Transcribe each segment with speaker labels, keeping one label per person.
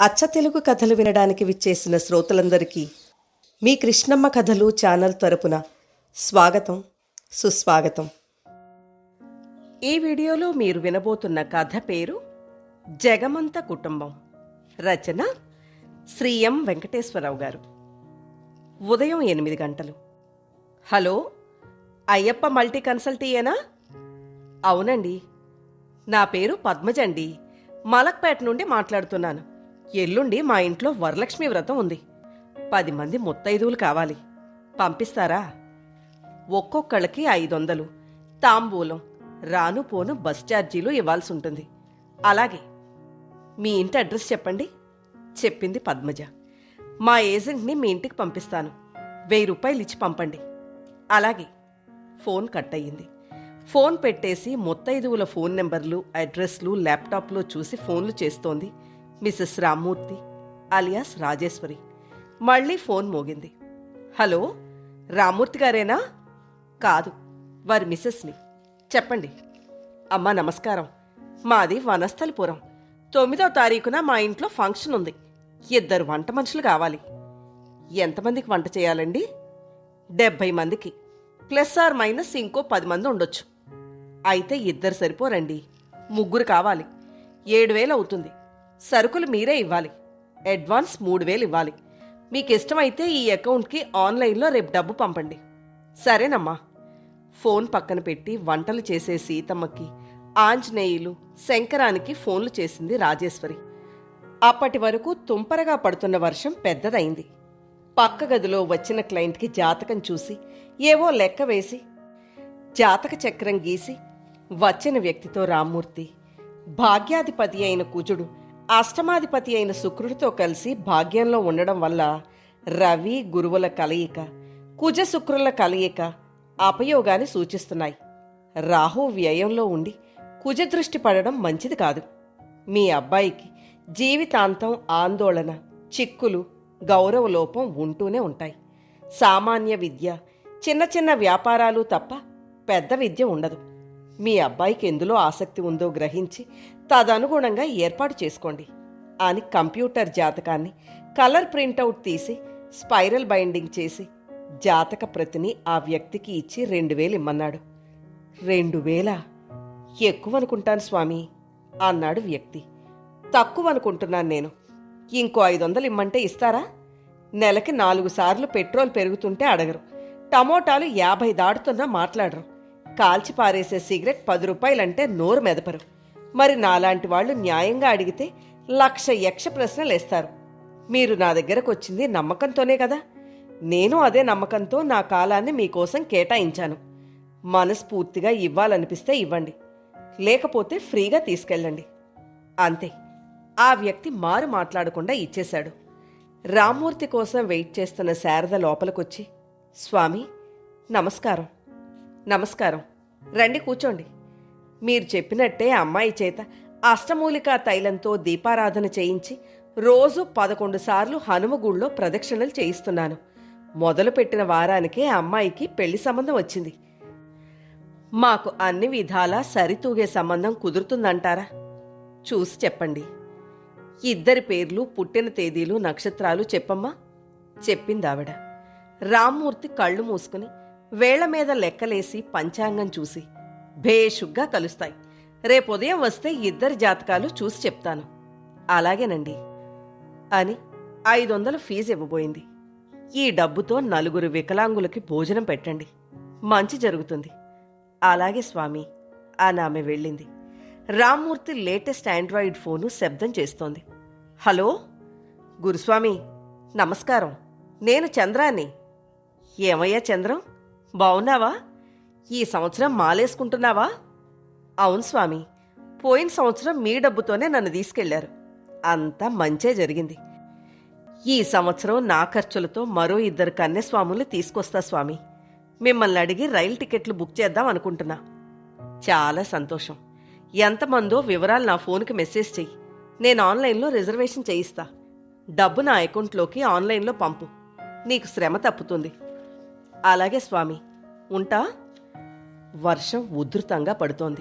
Speaker 1: అచ్చ తెలుగు కథలు వినడానికి విచ్చేసిన శ్రోతలందరికీ మీ కృష్ణమ్మ కథలు ఛానల్ తరపున స్వాగతం సుస్వాగతం. ఈ వీడియోలో మీరు వినబోతున్న కథ పేరు జగమంత కుటుంబం. రచన శ్రీ ఎం వెంకటేశ్వరరావు గారు. ఉదయం ఎనిమిది గంటలు. హలో అయ్యప్ప మల్టీ కన్సల్టీయేనా? అవునండి. నా పేరు పద్మజండి. మలక్పేట నుండి మాట్లాడుతున్నాను. ఎల్లుండి మా ఇంట్లో వరలక్ష్మి వ్రతం ఉంది. పది మంది ముత్తైదువులు కావాలి. పంపిస్తారా? ఒక్కొక్కళ్ళకి ఐదు వందలు తాంబూలం రాను పోను బస్ ఛార్జీలు ఇవ్వాల్సి ఉంటుంది అలాగే మీ ఇంటి అడ్రస్ చెప్పండి. చెప్పింది పద్మజ. మా ఏజెంట్ని మీ ఇంటికి పంపిస్తాను. వెయ్యి రూపాయలు ఇచ్చి పంపండి. అలాగే ఫోన్ కట్ అయ్యింది ఫోన్ పెట్టేసి ముత్తైదువుల ఫోన్ నెంబర్లు అడ్రస్లు ల్యాప్టాప్లో చూసి ఫోన్లు చేస్తోంది. మిసెస్ రామ్మూర్తి అలియాస్ రాజేశ్వరి. మళ్ళీ ఫోన్ మోగింది. హలో రామ్మూర్తి గారేనా? కాదు వారి మిసెస్ని చెప్పండి. అమ్మా నమస్కారం. మాది వనస్థలిపురం. తొమ్మిదో తారీఖున మా ఇంట్లో ఫంక్షన్ ఉంది. ఇద్దరు వంట మనుషులు కావాలి. ఎంతమందికి వంట చేయాలండి? డెబ్భై మందికి. ప్లస్ ఆర్ మైనస్ ఇంకో పది మంది ఉండొచ్చు. అయితే ఇద్దరు సరిపోరండి. ముగ్గురు కావాలి. ఏడు వేలు అవుతుంది. సరుకులు మీరే ఇవ్వాలి. అడ్వాన్స్ మూడు వేలు ఇవ్వాలి. మీకు ఇష్టమైతే ఈ అకౌంట్కి ఆన్లైన్లో రేపు డబ్బు పంపండి. సరేనమ్మా. ఫోన్ పక్కన పెట్టి వంటలు చేసే సీతమ్మకి ఆంజనేయులు శంకరానికి ఫోన్లు చేసింది రాజేశ్వరి. అప్పటి వరకు తుంపరగా పడుతున్న వర్షం పెద్దదైంది. పక్క గదిలో వచ్చిన క్లయింట్కి జాతకం చూసి ఏవో లెక్క వేసి జాతక చక్రం గీసి వచ్చిన వ్యక్తితో రామ్మూర్తి భాగ్యాధిపతి అయిన కుజుడు అష్టమాధిపతి అయిన శుక్రుడితో కలిసి భాగ్యంలో ఉండడం వల్ల రవి గురువుల కలయిక కుజ శుక్రుల కలయిక అపయోగాన్ని సూచిస్తున్నాయి. రాహు వ్యయంలో ఉండి కుజ దృష్టి పడడం మంచిది కాదు. మీ అబ్బాయికి జీవితాంతం ఆందోళన చిక్కులు గౌరవ లోపం ఉంటూనే ఉంటాయి. సామాన్య విద్య చిన్న చిన్న వ్యాపారాలు తప్ప పెద్ద విద్య ఉండదు. మీ అబ్బాయికి ఎందులో ఆసక్తి ఉందో గ్రహించి తదనుగుణంగా ఏర్పాటు చేసుకోండి అని కంప్యూటర్ జాతకాన్ని కలర్ ప్రింటౌట్ తీసి స్పైరల్ బైండింగ్ చేసి జాతక ప్రతిని ఆ వ్యక్తికి ఇచ్చి రెండు వేలు ఇమ్మన్నాడు. రెండు వేల? ఎక్కువ అనుకుంటాను స్వామి అన్నాడు వ్యక్తి. తక్కువ అనుకుంటున్నాను నేను. ఇంకో ఐదు వందలు ఇమ్మంటే ఇస్తారా? నెలకి నాలుగు సార్లు పెట్రోల్ పెరుగుతుంటే అడగరు. టమోటాలు యాభై దాటుతున్నా మాట్లాడరు. కాల్చి పారేసే సిగరెట్ పది రూపాయలంటే నోరు మెదపరు. మరి నాలాంటి వాళ్ళు న్యాయంగా అడిగితే లక్ష యక్ష ప్రశ్నలు వేస్తారు మీరు నా దగ్గరకు వచ్చింది నమ్మకంతోనే కదా. నేను అదే నమ్మకంతో నా కాలాన్ని మీకోసం కేటాయించాను. మనస్ఫూర్తిగా ఇవ్వాలనిపిస్తే ఇవ్వండి. లేకపోతే ఫ్రీగా తీసుకెళ్ళండి. అంతే. ఆ వ్యక్తి మారు మాట్లాడకుండా ఇచ్చేశాడు. రామ్మూర్తి కోసం వెయిట్ చేస్తున్న శారద లోపలికొచ్చి స్వామి నమస్కారం. నమస్కారం. రండి కూర్చోండి. మీరు చెప్పినట్టే అమ్మాయి చేత అష్టమూలికా తైలంతో దీపారాధన చేయించి రోజు పదకొండు సార్లు హనుమగుళ్ళో ప్రదక్షిణలు చేయిస్తున్నాను. మొదలుపెట్టిన వారానికే అమ్మాయికి పెళ్ళి సంబంధం వచ్చింది. మాకు అన్ని విధాలా సరితూగే సంబంధం కుదురుతుందంటారా? చూసి చెప్పండి. ఇద్దరి పేర్లు పుట్టిన తేదీలు నక్షత్రాలు చెప్పమ్మా? చెప్పిందావిడ. రామ్మూర్తి కళ్ళు మూసుకుని వేళ్ళ మీద లెక్కలేసి పంచాంగం చూసి భేషుగ్గా కలుస్తాయి. రేపు ఉదయం వస్తే ఇద్దరి జాతకాలు చూసి చెప్తాను. అలాగేనండి. అని ఐదు వందలు ఫీజు ఇవ్వబోయింది. ఈ డబ్బుతో నలుగురు వికలాంగులకి భోజనం పెట్టండి. మంచి జరుగుతుంది. అలాగే స్వామి అని ఆమె వెళ్ళింది. రామ్మూర్తి లేటెస్ట్ ఆండ్రాయిడ్ ఫోను శబ్దం చేస్తోంది. హలో? గురుస్వామి నమస్కారం. నేను చంద్రాన్ని. ఏమయ్యా చంద్రం? బావున్నావా? ఈ సంవత్సరం మాలేసుకుంటున్నావా? అవును స్వామి. పోయిన సంవత్సరం మీ డబ్బుతోనే నన్ను తీసుకెళ్ళారు. అంతా మంచే జరిగింది. ఈ సంవత్సరం నా ఖర్చులతో మరో ఇద్దరు కన్యస్వాములు తీసుకొస్తా స్వామి. మిమ్మల్ని అడిగి రైలు టికెట్లు బుక్ చేద్దాం అనుకుంటున్నా. చాలా సంతోషం. ఎంతమందో వివరాలు నా ఫోన్కి మెసేజ్ చెయ్యి. నేను ఆన్లైన్లో రిజర్వేషన్ చేయిస్తా. డబ్బు నా అకౌంట్లోకి ఆన్లైన్లో పంపు. నీకు శ్రమ తప్పుతుంది. అలాగే స్వామి. ఉంటా? వర్షం ఉధృతంగా పడుతోంది.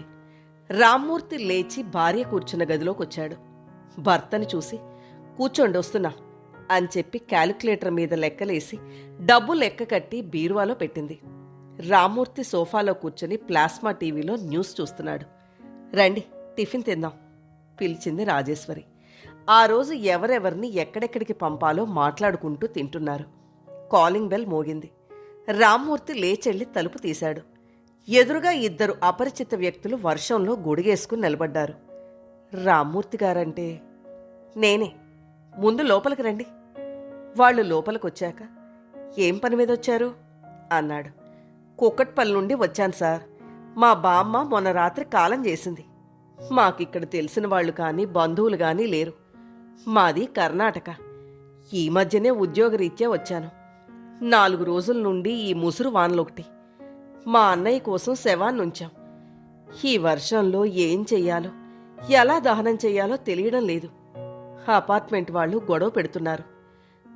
Speaker 1: రామ్మూర్తి లేచి భార్య కూర్చున్న గదిలోకి వచ్చాడు భర్తని చూసి కూర్చోండి వస్తున్నా అని చెప్పి క్యాలిక్యులేటర్ మీద లెక్కలేసి డబ్బు లెక్క కట్టి బీరువాలో పెట్టింది. రామ్మూర్తి సోఫాలో కూర్చొని ప్లాస్మా టీవీలో న్యూస్ చూస్తున్నాడు. రండి టిఫిన్ తిందాం పిలిచింది రాజేశ్వరి. ఆ రోజు ఎవరెవరిని ఎక్కడెక్కడికి పంపాలో మాట్లాడుకుంటూ తింటున్నారు. కాలింగ్ బెల్ మోగింది. రామ్మూర్తి లేచెళ్ళి తలుపు తీశాడు. ఎదురుగా ఇద్దరు అపరిచిత వ్యక్తులు వర్షంలో గుడిగేసుకుని నిలబడ్డారు. రామ్మూర్తి గారంటే నేనే. ముందు లోపలికి రండి. వాళ్ళు లోపలికొచ్చాక ఏం పని మీద వచ్చారు? అన్నాడు. కుక్కట్పల్లి నుండి వచ్చాను సార్. మా బామ్మ మొన్న రాత్రి కాలం చేసింది. మాకిక్కడ తెలిసిన వాళ్ళు కానీ బంధువులు కానీ లేరు. మాది కర్ణాటక. ఈ మధ్యనే ఉద్యోగరీత్యా వచ్చాను. నాలుగు రోజుల నుండి ఈ ముసురు వానలొకటి. మా అన్నయ్య కోసం శవాన్నుంచాం. ఈ వర్షంలో ఏం చెయ్యాలో ఎలా దహనం చెయ్యాలో తెలియడం లేదు. అపార్ట్మెంట్ వాళ్ళు గొడవ పెడుతున్నారు.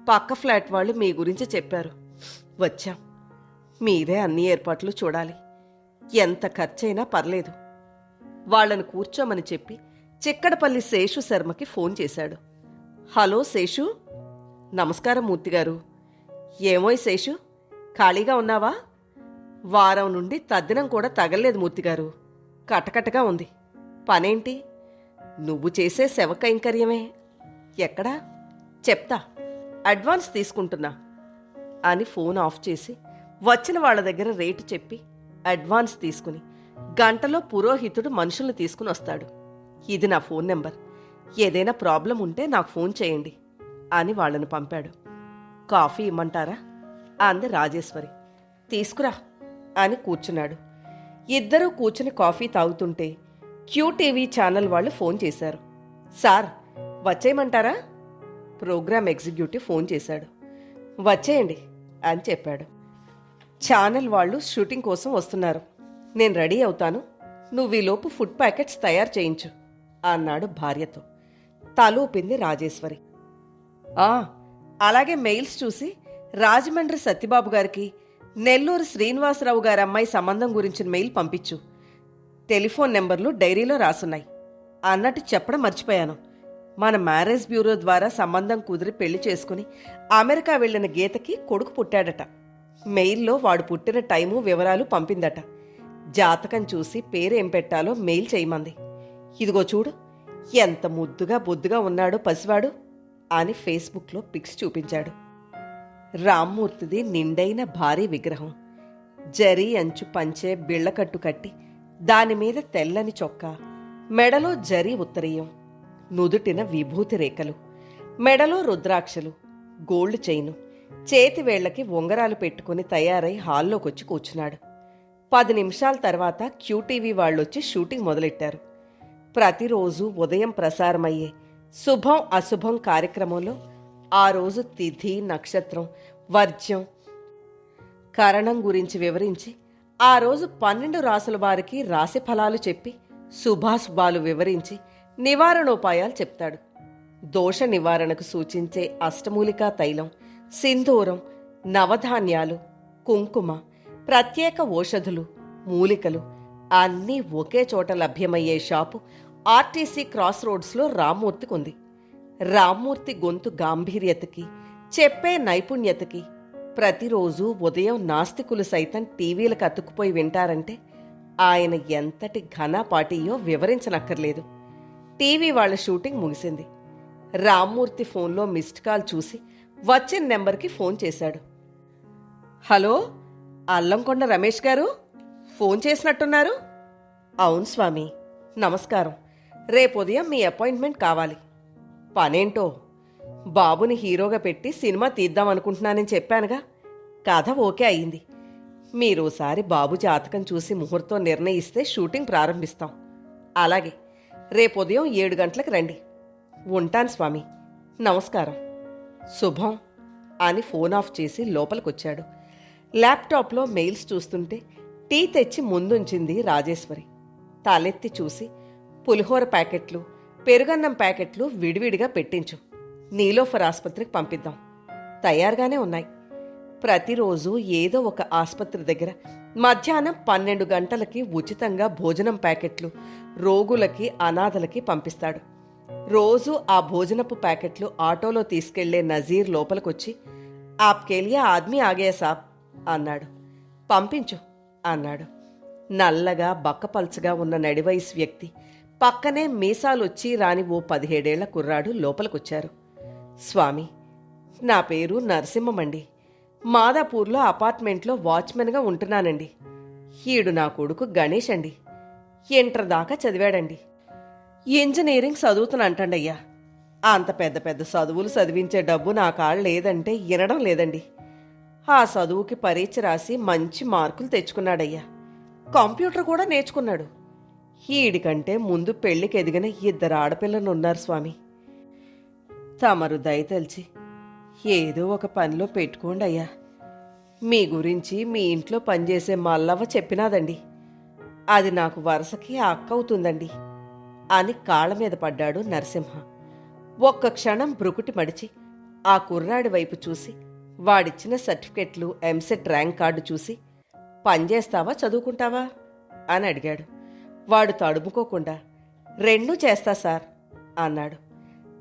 Speaker 1: పక్క ఫ్లాట్ వాళ్ళు మీ గురించి చెప్పారు. వచ్చాం. మీరే అన్ని ఏర్పాట్లు చూడాలి. ఎంత ఖర్చైనా పర్లేదు. వాళ్ళను కూర్చోమని చెప్పి చిక్కడపల్లి శేషు శర్మకి ఫోన్ చేశాడు. హలో శేషు. నమస్కారం మూర్తిగారు. ఏమోయ్ శేషు ఖాళీగా ఉన్నావా? వారం నుండి తద్దినం కూడా తగలేదు మూర్తిగారు. కటకటగా ఉంది. పనేంటి? నువ్వు చేసే శవ కైంకర్యమే. ఎక్కడా? చెప్తా. అడ్వాన్స్ తీసుకుంటున్నా. అని ఫోన్ ఆఫ్ చేసి వచ్చిన వాళ్ళ దగ్గర రేటు చెప్పి అడ్వాన్స్ తీసుకుని గంటలో పురోహితుడు మనుషుల్ని తీసుకుని వస్తాడు. ఇది నా ఫోన్ నెంబర్. ఏదైనా ప్రాబ్లం ఉంటే నాకు ఫోన్ చేయండి అని వాళ్ళని పంపాడు. కాఫీ ఇమ్మంటారా? అంది రాజేశ్వరి. తీసుకురా. అని కూర్చున్నాడు. ఇద్దరూ కూర్చుని కాఫీ తాగుతుంటే క్యూటీవీ ఛానల్ వాళ్ళు ఫోన్ చేశారు. సార్ వచ్చేయమంటారా? ప్రోగ్రామ్ ఎగ్జిక్యూటివ్ ఫోన్ చేశాడు. వచ్చేయండి అని చెప్పాడు. ఛానల్ వాళ్ళు షూటింగ్ కోసం వస్తున్నారు. నేను రెడీ అవుతాను. నువ్వు ఈలోపు ఫుడ్ ప్యాకెట్స్ తయారు చేయించు అన్నాడు భార్యతో. తలూపింది రాజేశ్వరి. ఆ అలాగే మెయిల్స్ చూసి రాజమండ్రి సత్యబాబు గారికి నెల్లూరు శ్రీనివాసరావు గారి అమ్మాయి సంబంధం గురించిన మెయిల్ పంపించు. టెలిఫోన్ నెంబర్లు డైరీలో రాసున్నాయి. అన్నట్టు చెప్పడం మర్చిపోయాను. మన మ్యారేజ్ బ్యూరో ద్వారా సంబంధం కుదిరి పెళ్ళి చేసుకుని అమెరికా వెళ్ళిన గీతకి కొడుకు పుట్టాడట. మెయిల్లో వాడు పుట్టిన టైము వివరాలు పంపిందట. జాతకం చూసి పేరేం పెట్టాలో మెయిల్ చేయమంది. ఇదిగో చూడు ఎంత ముద్దుగా బొద్దుగా ఉన్నాడో పసివాడు అని ఫేస్బుక్లో పిక్స్ చూపించాడు. రామ్మూర్తిది నిండైన భారీ విగ్రహం. జరీ అంచు పంచే బిళ్ళకట్టు కట్టి దానిమీద తెల్లని చొక్కా. మెడలో జరీ ఉత్తరీయం. నుదుటిన విభూతి రేఖలు. మెడలో రుద్రాక్షలు. Gold chain. చేతి వేళ్ళకి ఉంగరాలు పెట్టుకుని తయారై హాల్లోకొచ్చి కూర్చున్నాడు. పది నిమిషాల తర్వాత క్యూటీవీ వాళ్ళొచ్చి షూటింగ్ మొదలెట్టారు. ప్రతిరోజు ఉదయం ప్రసారమయ్యే శుభం అశుభం కార్యక్రమంలో ఆ రోజు తిథి నక్షత్రం వర్జ్యం కరణం గురించి వివరించి ఆ రోజు పన్నెండు రాసుల వారికి రాశి ఫలాలు చెప్పి శుభాశుభాలు వివరించి నివారణోపాయాలు చెప్తాడు. దోష నివారణకు సూచించే అష్టమూలికా తైలం సింధూరం నవధాన్యాలు కుంకుమ ప్రత్యేక ఓషధులు మూలికలు అన్నీ ఒకే చోట లభ్యమయ్యే షాపు ఆర్టీసీ క్రాస్ రోడ్స్లో రామ్మూర్తికి ఉంది రామ్మూర్తి గొంతు గాంభీర్యతకి చెప్పే నైపుణ్యతకి ప్రతిరోజు ఉదయం నాస్తికులు సైతం టీవీలకు అతుక్కుపోయి వింటారంటే ఆయన ఎంతటి ఘనపాటియో వివరించనక్కర్లేదు. టీవీ వాళ్ళ షూటింగ్ ముగిసింది. రామ్మూర్తి ఫోన్లో మిస్డ్ కాల్ చూసి వచ్చిన నెంబర్కి ఫోన్ చేశాడు. హలో అల్లంకొండ రమేష్ గారు? ఫోన్ చేసినట్టున్నారు? అవును స్వామి నమస్కారం. రేపు ఉదయం మీ అపాయింట్మెంట్ కావాలి. పనేంటో? బాబుని హీరోగా పెట్టి సినిమా తీద్దాం అనుకుంటున్నానని చెప్పానుగా. కథ ఓకే అయింది. మీరోసారి బాబు జాతకం చూసి ముహూర్తం నిర్ణయిస్తే షూటింగ్ ప్రారంభిస్తాం. అలాగే రేపు ఉదయం ఏడు గంటలకు రండి. ఉంటాను స్వామి. నమస్కారం. శుభం అని ఫోన్ ఆఫ్ చేసి లోపలికొచ్చాడు. ల్యాప్టాప్లో మెయిల్స్ చూస్తుంటే టీ తెచ్చి ముందుంచింది రాజేశ్వరి. తలెత్తి చూసి పులిహోర ప్యాకెట్లు పెరుగన్నం ప్యాకెట్లు విడివిడిగా పెట్టించు. నీలోఫర్ ఆసుపత్రికి పంపిద్దాం. తయారుగానే ఉన్నాయి. ప్రతిరోజు ఏదో ఒక ఆసుపత్రి దగ్గర మధ్యాహ్నం పన్నెండు గంటలకి ఉచితంగా భోజనం ప్యాకెట్లు రోగులకి అనాథలకి పంపిస్తాడు. రోజు ఆ భోజనపు ప్యాకెట్లు ఆటోలో తీసుకెళ్ళే నజీర్ లోపలికొచ్చి ఆప్కేలియా ఆద్మీ ఆగే సాబ్ అన్నాడు. పంపించు అన్నాడు. నల్లగా బక్కపల్చగా ఉన్న నడివయసు వ్యక్తి పక్కనే మీసాలొచ్చి రాని ఓ పదిహేడేళ్ళ కుర్రాడు లోపలికొచ్చారు. స్వామి నా పేరు నరసింహమండి. మాదాపూర్లో అపార్ట్మెంట్లో వాచ్మెన్గా ఉంటున్నానండి. ఈడు నా కొడుకు గణేష్ అండి ఇంటర్ దాకా చదివాడండి. ఇంజనీరింగ్ చదువుతున్నంటండయ్యా అంత పెద్ద పెద్ద చదువులు చదివించే డబ్బు నా కాళ్ళు లేదంటే వినడం లేదండి. ఆ చదువుకి పరీక్ష రాసి మంచి మార్కులు తెచ్చుకున్నాడయ్యా. కంప్యూటర్ కూడా నేర్చుకున్నాడు. ఈడికంటే ముందు పెళ్ళికి ఎదిగిన ఇద్దరు ఆడపిల్లలు ఉన్నారు స్వామి. తమరు దయతలిచి ఏదో ఒక పనిలో పెట్టుకోండి అయ్యా. మీ గురించి మీ ఇంట్లో పనిచేసే మల్లవ్వ చెప్పినాదండి. అది నాకు వరుసకి అక్కవుతుందండి అక్క అవుతుందండి అని కాళ్ళ మీద పడ్డాడు నరసింహ. ఒక్క క్షణం బ్రుకుటి మడిచి ఆ కుర్రాడి వైపు చూసి వాడిచ్చిన సర్టిఫికెట్లు ఎంసెట్ ర్యాంక్ కార్డు చూసి పనిచేస్తావా చదువుకుంటావా? అని అడిగాడు. వాడు తడుముకోకుండా రెండూ చేస్తా సార్ అన్నాడు.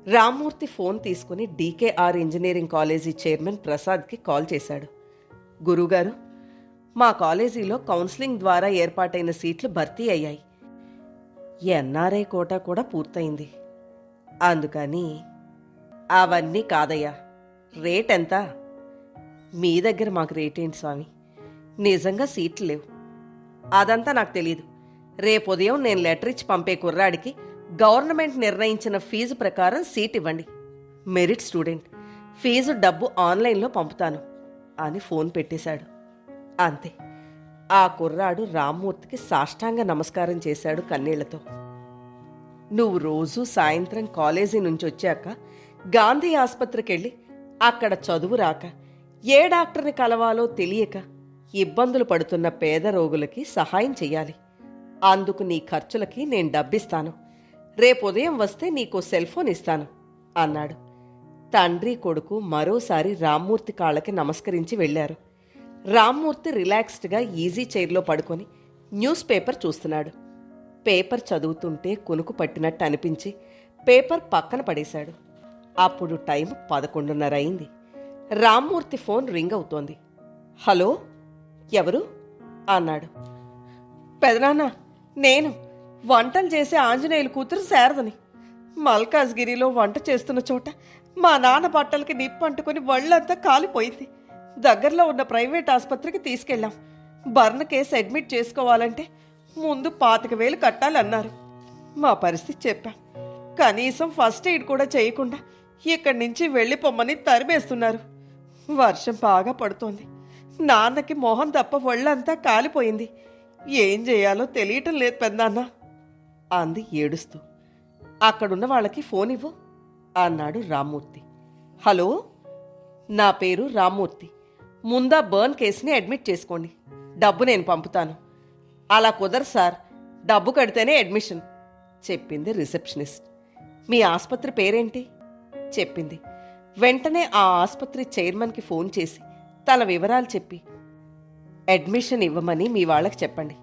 Speaker 1: రామ్మూర్తి ఫోన్ తీసుకుని డీకేఆర్ ఇంజనీరింగ్ కాలేజీ చైర్మన్ ప్రసాద్కి కాల్ చేశాడు. గురుగారు మా కాలేజీలో కౌన్సిలింగ్ ద్వారా ఏర్పాటైన సీట్లు భర్తీ అయ్యాయి. ఎన్ఆర్ఐ కోటా కూడా పూర్తయింది. అందుకని అవన్నీ కాదయ్యా. రేట్ ఎంత? మీ దగ్గర మాకు రేట్ ఏంటి స్వామి? నిజంగా సీట్లు లేవు. అదంతా నాకు తెలియదు రేపు ఉదయం నేను లెటర్ ఇచ్చి పంపే కుర్రాడికి గవర్నమెంట్ నిర్ణయించిన ఫీజు ప్రకారం సీట్ ఇవ్వండి. మెరిట్ స్టూడెంట్ ఫీజు డబ్బు ఆన్లైన్లో పంపుతాను అని ఫోన్ పెట్టేశాడు. అంతే. ఆ కుర్రాడు రామ్మూర్తికి సాష్టాంగ నమస్కారం చేశాడు కన్నీళ్ళతో. నువ్వు రోజూ సాయంత్రం కాలేజీ నుంచి వచ్చాక గాంధీ ఆసుపత్రికెళ్ళి అక్కడ చదువు రాక ఏ డాక్టర్ని కలవాలో తెలియక ఇబ్బందులు పడుతున్న పేద రోగులకి సహాయం చెయ్యాలి. అందుకు నీ ఖర్చులకి నేను డబ్బిస్తాను. రేపు ఉదయం వస్తే నీకు సెల్ ఫోన్ ఇస్తాను అన్నాడు. తండ్రి కొడుకు మరోసారి రామ్మూర్తి కాళ్ళకి నమస్కరించి వెళ్ళారు. రామ్మూర్తి రిలాక్స్డ్గా ఈజీ చైర్లో పడుకొని న్యూస్ పేపర్ చూస్తున్నాడు. పేపర్ చదువుతుంటే కునుకు పట్టినట్టు అనిపించి పేపర్ పక్కన పడేశాడు. అప్పుడు టైం పదకొండున్నర అయింది. రామ్మూర్తి ఫోన్ రింగ్ అవుతోంది. హలో ఎవరు? అన్నాడు. పెదనాన్న నేను వంటలు చేసే ఆంజనేయులు కూతురు శారదని. మల్కాజ్గిరిలో వంట చేస్తున్న చోట మా నాన్న బట్టలకి నిప్పు అంటుకుని ఒళ్ళంతా కాలిపోయింది. దగ్గరలో ఉన్న ప్రైవేట్ ఆసుపత్రికి తీసుకెళ్ళాం. బర్న్ కేసు అడ్మిట్ చేసుకోవాలంటే ముందు పాతిక వేలు కట్టాలన్నారు. మా పరిస్థితి చెప్పా. కనీసం ఫస్ట్ ఎయిడ్ కూడా చేయకుండా ఇక్కడి నుంచి వెళ్ళిపోమ్మని తరిమేస్తున్నారు. వర్షం బాగా పడుతోంది. నాన్నకి మొహం తప్ప ఒళ్ళంతా కాలిపోయింది. ఏం చేయాలో తెలియటం లేదు పెద్దాన్న అంది ఏడుస్తూ. అక్కడున్న వాళ్ళకి ఫోన్ ఇవ్వు అన్నాడు రామ్మూర్తి. హలో నా పేరు రామ్మూర్తి. ముందా బర్న్ కేసుని అడ్మిట్ చేసుకోండి. డబ్బు నేను పంపుతాను. అలా కుదరు సార్. డబ్బు కడితేనే అడ్మిషన్ చెప్పింది రిసెప్షనిస్ట్. మీ ఆసుపత్రి పేరేంటి? చెప్పింది. వెంటనే ఆ ఆసుపత్రి చైర్మన్కి ఫోన్ చేసి తన వివరాలు చెప్పి అడ్మిషన్ ఇవ్వమని మీ వాళ్ళకి చెప్పండి.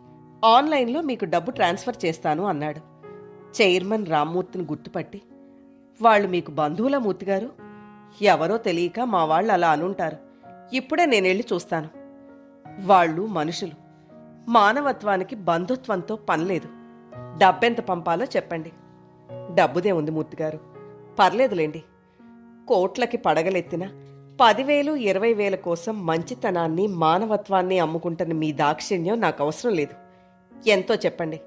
Speaker 1: ఆన్లైన్లో మీకు డబ్బు ట్రాన్స్ఫర్ చేస్తాను అన్నాడు. చైర్మన్ రామ్మూర్తిని గుర్తుపట్టి వాళ్ళు మీకు బంధువుల మూర్తిగారు ఎవరో తెలియక మా వాళ్ళు అలా అనుంటారు. ఇప్పుడే నేనెళ్ళి చూస్తాను. వాళ్ళు మనుషులు. మానవత్వానికి బంధుత్వంతో పనిలేదు డబ్బెంత పంపాలో చెప్పండి. డబ్బుదే ఉంది మూర్తిగారు పర్లేదులేండి. కోట్లకి పడగలెత్తిన పదివేలు ఇరవై వేల కోసం మంచితనాన్ని మానవత్వాన్ని అమ్ముకుంటున్న మీ దాక్షిణ్యం నాకు అవసరం లేదు. ఎంతో చెప్పండి.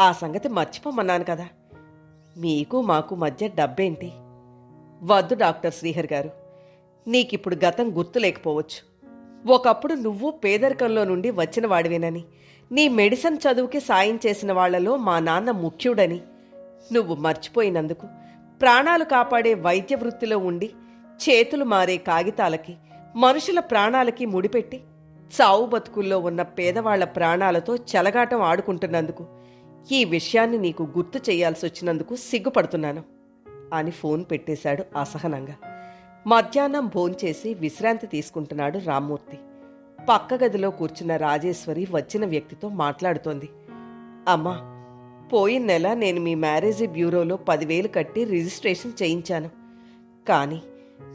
Speaker 1: ఆ సంగతి మర్చిపోమన్నాను కదా. మీకు మాకు మధ్య డబ్బేంటి? వద్దు డాక్టర్ శ్రీహర్ గారు. నీకిప్పుడు గతం గుర్తు లేకపోవచ్చు. ఒకప్పుడు నువ్వు పేదరికంలో నుండి వచ్చిన వాడివేనని నీ మెడిసిన్ చదువుకి సాయం చేసిన వాళ్ళలో మా నాన్న ముఖ్యుడని నువ్వు మర్చిపోయినందుకు ప్రాణాలు కాపాడే వైద్య వృత్తిలో ఉండి చేతులు మారే కాగితాలకి మనుషుల ప్రాణాలకి ముడిపెట్టి చావు బతుకుల్లో ఉన్న పేదవాళ్ళ ప్రాణాలతో చెలగాటం ఆడుకుంటున్నందుకు ఈ విషయాన్ని నీకు గుర్తు చేయాల్సి వచ్చినందుకు సిగ్గుపడుతున్నాను అని ఫోన్ పెట్టేశాడు అసహనంగా. మధ్యాహ్నం భోంచేసి విశ్రాంతి తీసుకుంటున్నాడు రామ్మూర్తి. పక్క గదిలో కూర్చున్న రాజేశ్వరి వచ్చిన వ్యక్తితో మాట్లాడుతోంది. అమ్మా పోయిన నెల నేను మీ మ్యారేజీ బ్యూరోలో పదివేలు కట్టి రిజిస్ట్రేషన్ చేయించాను. కానీ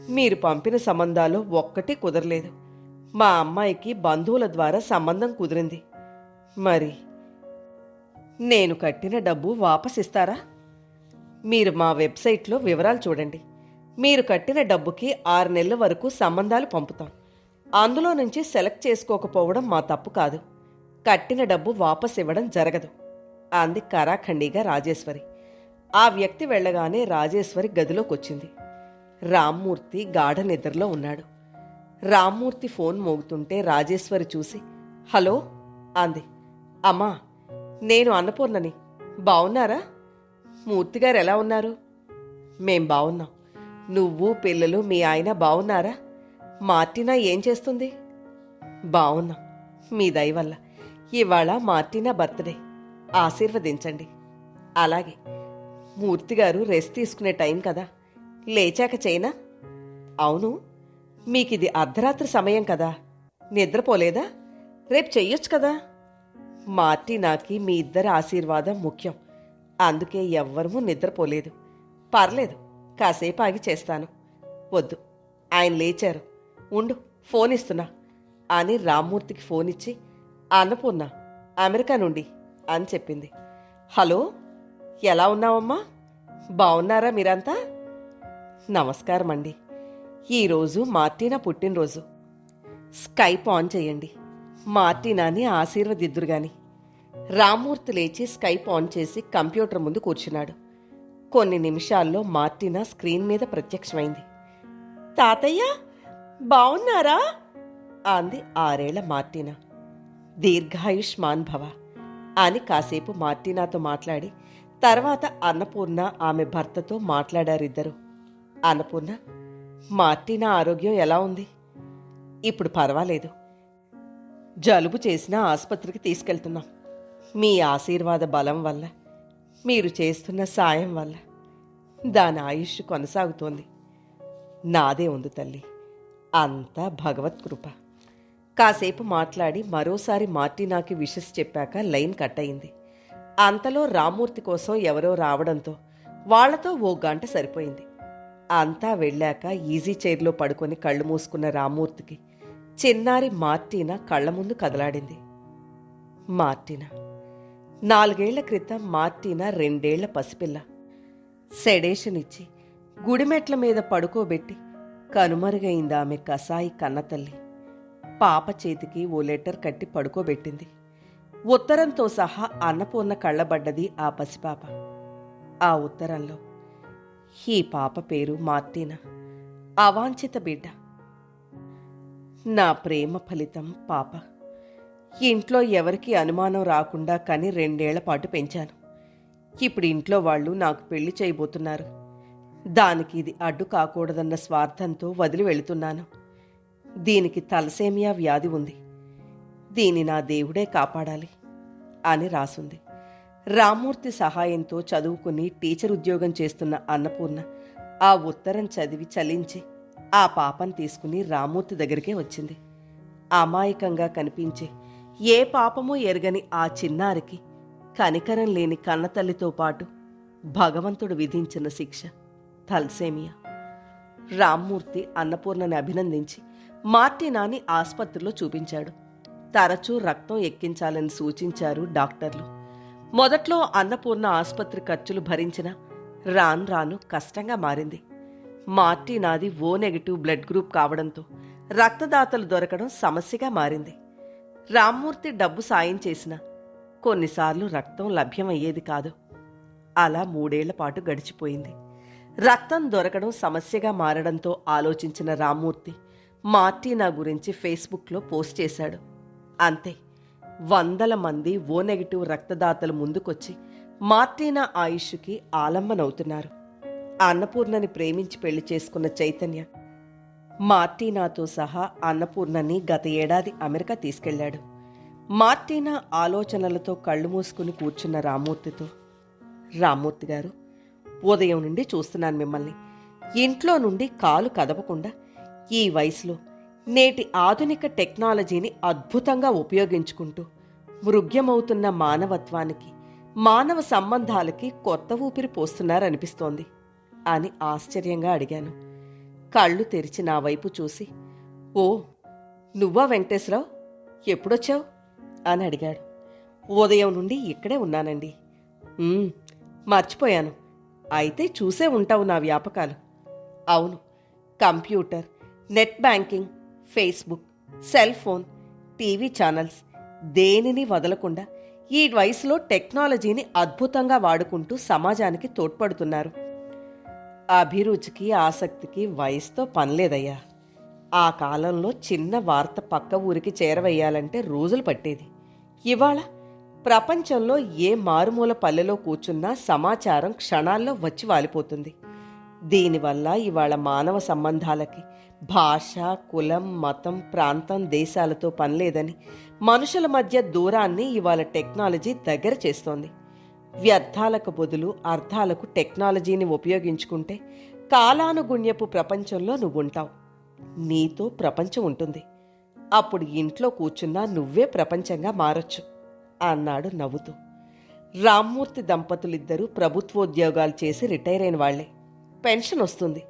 Speaker 1: మీరు పంపిన సంబంధాలు ఒక్కటి కుదరలేదు. మా అమ్మాయికి బంధువుల ద్వారా సంబంధం కుదిరింది. మరి నేను కట్టిన డబ్బు వాపస్ ఇస్తారా? మీరు మా వెబ్సైట్లో వివరాలు చూడండి. మీరు కట్టిన డబ్బుకి ఆరు నెలల వరకు సంబంధాలు పంపుతాం. అందులో నుంచి సెలెక్ట్ చేసుకోకపోవడం మా తప్పు కాదు. కట్టిన డబ్బు వాపస్ ఇవ్వడం జరగదు. అంది కరాఖండిగా రాజేశ్వరి. ఆ వ్యక్తి వెళ్ళగానే రాజేశ్వరి గదిలోకి వచ్చింది రామ్మూర్తి గాఢ నిద్రలో ఉన్నాడు. రామ్మూర్తి ఫోన్ మోగుతుంటే రాజేశ్వరి చూసి హలో అంది. అమ్మా నేను అన్నపూర్ణని. బావున్నారా? మూర్తిగారు ఎలా ఉన్నారు? మేం బావున్నాం. నువ్వు పిల్లలు మీ ఆయన బావున్నారా? మార్టినా ఏం చేస్తుంది? బావున్నాం. మీ దయవల్ల ఇవాళ మార్టినా బర్త్డే. ఆశీర్వదించండి. అలాగే. మూర్తిగారు రెస్ట్ తీసుకునే టైం కదా. లేచాక చేయనా? అవును మీకిది అర్ధరాత్రి సమయం కదా. నిద్రపోలేదా? రేపు చెయ్యొచ్చు కదా. మార్టినాకి మీ ఇద్దరి ఆశీర్వాదం ముఖ్యం. అందుకే ఎవ్వరూ నిద్రపోలేదు. పర్లేదు కాసేపు ఆగి చేస్తాను. వద్దు ఆయన లేచారు. ఉండు ఫోన్ ఇస్తున్నా. అని రామ్మూర్తికి ఫోన్ ఇచ్చి అన్నపూర్ణ అమెరికా నుండి అని చెప్పింది. హలో ఎలా ఉన్నావమ్మా? బాగున్నారా మీరంతా? నమస్కారం అండి ఈరోజు మార్టీనా పుట్టినరోజు. స్కైప్ ఆన్ చేయండి. మార్టీనాని ఆశీర్వదిద్దురు గాని రామ్మూర్తి లేచి స్కైప్ ఆన్ చేసి కంప్యూటర్ ముందు కూర్చున్నాడు. కొన్ని నిమిషాల్లో మార్టినా స్క్రీన్ మీద ప్రత్యక్షమైంది. తాతయ్య బావున్నారా? అంది ఆరేళ్ళ మార్టినా. దీర్ఘాయుష్మాన్ భవ అని కాసేపు మార్టినాతో మాట్లాడి తర్వాత అన్నపూర్ణ ఆమె భర్తతో మాట్లాడారిద్దరు. అన్నపూర్ణ మార్టినా ఆరోగ్యం ఎలా ఉంది? ఇప్పుడు పర్వాలేదు. జలుబు చేసినా ఆసుపత్రికి తీసుకెళ్తున్నాం. మీ ఆశీర్వాద బలం వల్ల మీరు చేస్తున్న సాయం వల్ల దాని ఆయుష్ కొనసాగుతోంది. నాదే ఉంది తల్లి. అంతా భగవత్ కృప. కాసేపు మాట్లాడి మరోసారి మార్టినాకి విషస్ చెప్పాక లైన్ కట్ అయింది. అంతలో రామ్మూర్తి కోసం ఎవరో రావడంతో వాళ్ళతో ఓ గంట సరిపోయింది. అంతా వెళ్ళాక ఈజీ చైర్లో పడుకొని కళ్ళు మూసుకున్న రామూర్తికి చిన్నారి మార్టీనా కళ్ళ ముందు కదలాడింది. మార్టీనా? నాలుగేళ్ళ క్రితం మార్టీనా రెండేళ్ళ పసిపిల్ల. సెడేషన్ ఇచ్చి గుడిమెట్ల మీద పడుకోబెట్టి కనుమరుగైంది ఆమె కసాయి కన్నతల్లి. పాప చేతికి ఓ లెటర్ కట్టి పడుకోబెట్టింది. ఉత్తరంతో సహా అన్నపూర్ణ కళ్ళబడ్డది ఆ పసిపాప. ఆ ఉత్తరంలో ఈ పాప పేరు మార్టీనా అవాంఛిత బిడ్డ. నా ప్రేమ ఫలితం పాప. ఇంట్లో ఎవరికి అనుమానం రాకుండా కని రెండేళ్ళ పాటు పెంచాను. ఇప్పుడు ఇంట్లో వాళ్ళు నాకు పెళ్ళి చేయబోతున్నారు. దానికి ఇది అడ్డు కాకూడదన్న స్వార్థంతో వదిలి వెళుతున్నాను. దీనికి తలసేమియా వ్యాధి ఉంది. దీని నా దేవుడే కాపాడాలి అని రాసుంది. రామ్మూర్తి సహాయంతో చదువుకుని టీచర్ ఉద్యోగం చేస్తున్న అన్నపూర్ణ ఆ ఉత్తరం చదివి చలించి ఆ పాపను తీసుకుని రామ్మూర్తి దగ్గరికే వచ్చింది. అమాయకంగా కనిపించే ఏ పాపమూ ఎరగని ఆ చిన్నారికి కనికరం లేని కన్నతల్లితో పాటు భగవంతుడు విధించిన శిక్ష తల్సేమియా? రామ్మూర్తి అన్నపూర్ణని అభినందించి మార్టినాని ఆసుపత్రిలో చూపించాడు. తరచూ రక్తం ఎక్కించాలని సూచించారు డాక్టర్లు. మొదట్లో అన్నపూర్ణ ఆసుపత్రి ఖర్చులు భరించిన రాను రాను కష్టంగా మారింది. మార్టినాది ఓ నెగిటివ్ బ్లడ్ గ్రూప్ కావడంతో రక్తదాతలు దొరకడం సమస్యగా మారింది. రామ్మూర్తి డబ్బు సాయం చేసిన కొన్నిసార్లు రక్తం లభ్యమయ్యేది కాదు. అలా మూడేళ్ళ పాటు గడిచిపోయింది. రక్తం దొరకడం సమస్యగా మారడంతో ఆలోచించిన రామ్మూర్తి మార్టీనా గురించి ఫేస్బుక్లో పోస్ట్ చేశాడు. అంతే. వందల మంది ఓ నెగిటివ్ రక్తదాతలు ముందుకొచ్చి మార్టీనా ఆయుష్కి ఆలంబనవుతున్నారు. అన్నపూర్ణని ప్రేమించి పెళ్ళి చేసుకున్న చైతన్య మార్టీనాతో సహా అన్నపూర్ణని గత ఏడాది అమెరికా తీసుకెళ్ళాడు. మార్టీనా ఆలోచనలతో కళ్ళు మూసుకుని కూర్చున్న రామూర్తితో రామూర్తి గారు ఉదయం నుండి చూస్తున్నాను మిమ్మల్ని. ఇంట్లో నుండి కాలు కదపకుండా ఈ వయసులో నేటి ఆధునిక టెక్నాలజీని అద్భుతంగా ఉపయోగించుకుంటూ మృగ్యమవుతున్న మానవత్వానికి మానవ సంబంధాలకి కొత్త ఊపిరి పోస్తున్నారనిపిస్తోంది అని ఆశ్చర్యంగా అడిగాను. కళ్ళు తెరిచి నా వైపు చూసి ఓ నువ్వా వెంకటేశ్వరరావు? ఎప్పుడొచ్చావు? అని అడిగాడు. ఉదయం నుండి ఇక్కడే ఉన్నానండి. మర్చిపోయాను. అయితే చూసే ఉంటావు నా వ్యాపకాలు. అవును. Computer net banking Facebook cell phone TV channels. దేనిని వదలకుండా ఈ వయసులో టెక్నాలజీని అద్భుతంగా వాడుకుంటూ సమాజానికి తోడ్పడుతున్నారు. అభిరుచికి ఆసక్తికి వయసుతో పనిలేదయ్యా. ఆ కాలంలో చిన్న వార్త పక్క ఊరికి చేరవేయాలంటే రోజులు పట్టేది. ఇవాళ ప్రపంచంలో ఏ మారుమూల పల్లెలో కూర్చున్నా సమాచారం క్షణాల్లో వచ్చి వాలిపోతుంది. దీనివల్ల ఇవాళ మానవ సంబంధాలకి భాష కులం మతం ప్రాంతం దేశాలతో పనిలేదని మనుషుల మధ్య దూరాన్ని ఇవాళ టెక్నాలజీ దగ్గర చేస్తోంది. వ్యర్థాలకు బదులు అర్థాలకు టెక్నాలజీని ఉపయోగించుకుంటే కాలానుగుణ్యపు ప్రపంచంలో నువ్వుంటావు. నీతో ప్రపంచం ఉంటుంది. అప్పుడు ఇంట్లో కూర్చున్నా నువ్వే ప్రపంచంగా మారొచ్చు అన్నాడు నవ్వుతూ. రామ్మూర్తి దంపతులిద్దరూ ప్రభుత్వోద్యోగాలు చేసి రిటైర్ అయిన వాళ్ళే పెన్షన్ వస్తుంది.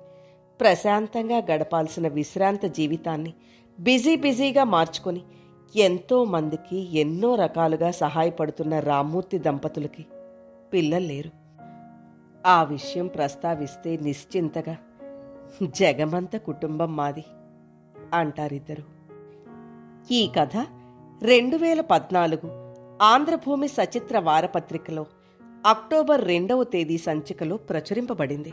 Speaker 1: ప్రశాంతంగా గడపాల్సిన విశ్రాంత జీవితాన్ని బిజీ బిజీగా మార్చుకొని ఎంతో మందికి ఎన్నో రకాలుగా సహాయపడుతున్న రామ్మూర్తి దంపతులకి పిల్లలు లేరు. ఆ విషయం ప్రస్తావిస్తే నిశ్చింతగా జగమంత కుటుంబం మాది అంటారిద్దరు. ఈ కథ రెండు వేల పద్నాలుగు ఆంధ్రభూమి సచిత్ర వారపత్రికలో అక్టోబర్ రెండవ తేదీ సంచికలో ప్రచురింపబడింది.